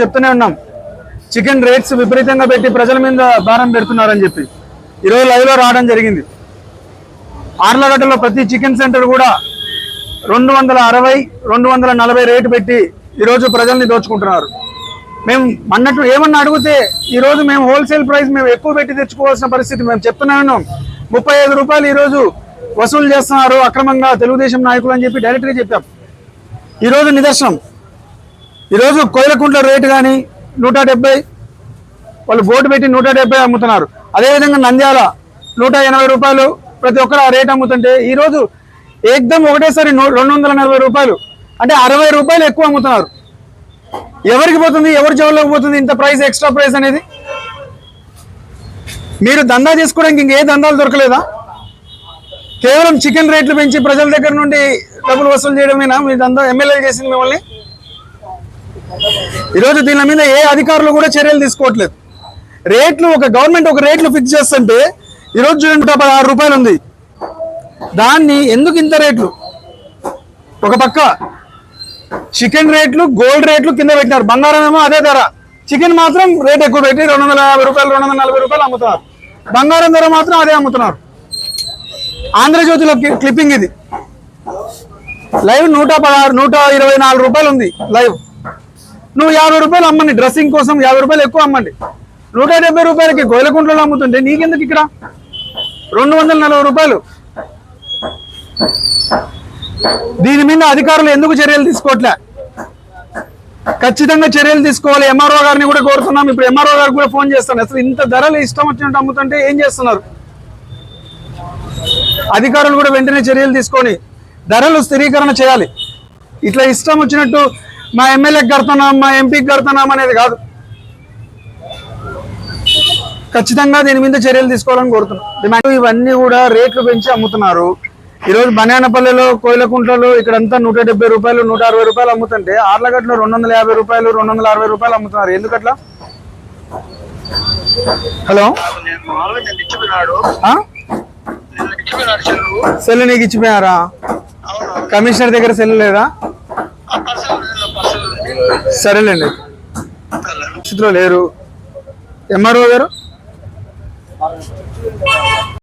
చెప్తూనే ఉన్నాం. Chicken rates విపరీతంగా పెట్టి ప్రజల మీద భారం పెడుతున్నారని చెప్పి. ఈరోజు లైవ్లో రావడం జరిగింది. ఆర్లగడ్డలో ప్రతి చికెన్ సెంటర్ కూడా రెండు వందల అరవై రెండు వందల నలభై రేటు పెట్టి ఈరోజు ప్రజల్ని దోచుకుంటున్నారు. మేము అన్నట్టు ఏమన్నా అడిగితే ఈరోజు మేము హోల్సేల్ ప్రైస్ మేము ఎక్కువ పెట్టి తెచ్చుకోవాల్సిన పరిస్థితి మేము చెప్తూనే ఉన్నాం. ముప్పై ఐదు రూపాయలు ఈరోజు వసూలు చేస్తున్నారు అక్రమంగా తెలుగుదేశం నాయకులు అని చెప్పి డైరెక్ట్గా చెప్పాం. ఈరోజు నిదర్శనం. ఈరోజు కోయిలకుంట్ల రేటు కానీ నూట డెబ్బై వాళ్ళు బోర్డు పెట్టి నూట డెబ్బై అమ్ముతున్నారు. అదేవిధంగా నంద్యాల నూట ఎనభై రూపాయలు ప్రతి ఒక్కరు ఆ రేట్ అమ్ముతుంటే ఈరోజు ఏకదం ఒకటేసారి రెండు వందల నలభై రూపాయలు. అంటే అరవై రూపాయలు ఎక్కువ అమ్ముతున్నారు. ఎవరికి పోతుంది? ఎవరి జోల్లోకి పోతుంది? ఇంత ప్రైస్ ఎక్స్ట్రా ప్రైస్ అనేది? మీరు దందా చేసుకోవడానికి ఇంకే దందాలు దొరకలేదా? కేవలం చికెన్ రేట్లు పెంచి ప్రజల దగ్గర నుండి డబ్బులు వసూలు చేయడమేనా? మీ దందా ఎమ్మెల్యే చేసింది మిమ్మల్ని? ఈరోజు దీని మీద ఏ అధికారులు కూడా చర్యలు తీసుకోవట్లేదు. రేట్లు ఒక గవర్నమెంట్ ఒక రేట్లు ఫిక్స్ చేస్తుంటే ఈరోజు చూడండి నూట పదహారు రూపాయలు ఉంది. దాన్ని ఎందుకు ఇంత రేట్లు? ఒక పక్క చికెన్ రేట్లు గోల్డ్ రేట్లు కింద పెట్టినారు. బంగారం ఏమో అదే ధర. చికెన్ మాత్రం రేట్ ఎక్కువ పెట్టి రెండు వందల యాభై రూపాయలు రెండు వందల నలభై రూపాయలు అమ్ముతున్నారు. బంగారం ధర మాత్రం అదే అమ్ముతున్నారు. ఆంధ్రజ్యోతిలో క్లిప్పింగ్ ఇది. లైవ్ నూట పదహారు నూట ఇరవై నాలుగు రూపాయలు ఉంది లైవ్ నువ్వు యాభై రూపాయలు అమ్మండి. డ్రెస్సింగ్ కోసం యాభై రూపాయలు ఎక్కువ అమ్మండి. నూట డెబ్బై రూపాయలకి గోయలకుంట్లలో అమ్ముతుంటే నీకెందుకు ఇక్కడ? రెండు వందల నలభై రూపాయలు. దీని మీద అధికారులు ఎందుకు చర్యలు తీసుకోవట్లే? ఖచ్చితంగా చర్యలు తీసుకోవాలి. ఎంఆర్ఓ గారిని కూడా కోరుతున్నాం. ఇప్పుడు ఎంఆర్ఓ గారికి కూడా ఫోన్ చేస్తాను అసలు ఇంత ధరలు ఇష్టం వచ్చినట్టు అమ్ముతుంటే ఏం చేస్తున్నారు? అధికారులు కూడా వెంటనే చర్యలు తీసుకొని ధరలు స్థిరీకరణ చేయాలి. ఇట్లా ఇష్టం వచ్చినట్టు మా ఎమ్మెల్యేకి కడుతున్నాం మా ఎంపీకి కడుతున్నాం అనేది కాదు. ఖచ్చితంగా దీని మీద చర్యలు తీసుకోవాలని కోరుతున్నాం. ఇవన్నీ కూడా రేట్లు పెంచి అమ్ముతున్నారు. ఈరోజు బనానపల్లెలో కోయిలకుంట్లలో ఇక్కడంతా నూట డెబ్బై రూపాయలు నూట అరవై రూపాయలు అమ్ముతుంటే ఆర్లగడ్డలో రెండు వందల యాభై రూపాయలు రెండు వందల అరవై రూపాయలు అమ్ముతున్నారు. ఎందుకట్లా? హలో? సెల్ నీకు ఇచ్చిపోయారా కమిషనర్ దగ్గర సెల్ లేదా? సరేలేండి. స్థితిలో లేరు ఎంఆర్ఓ గారు?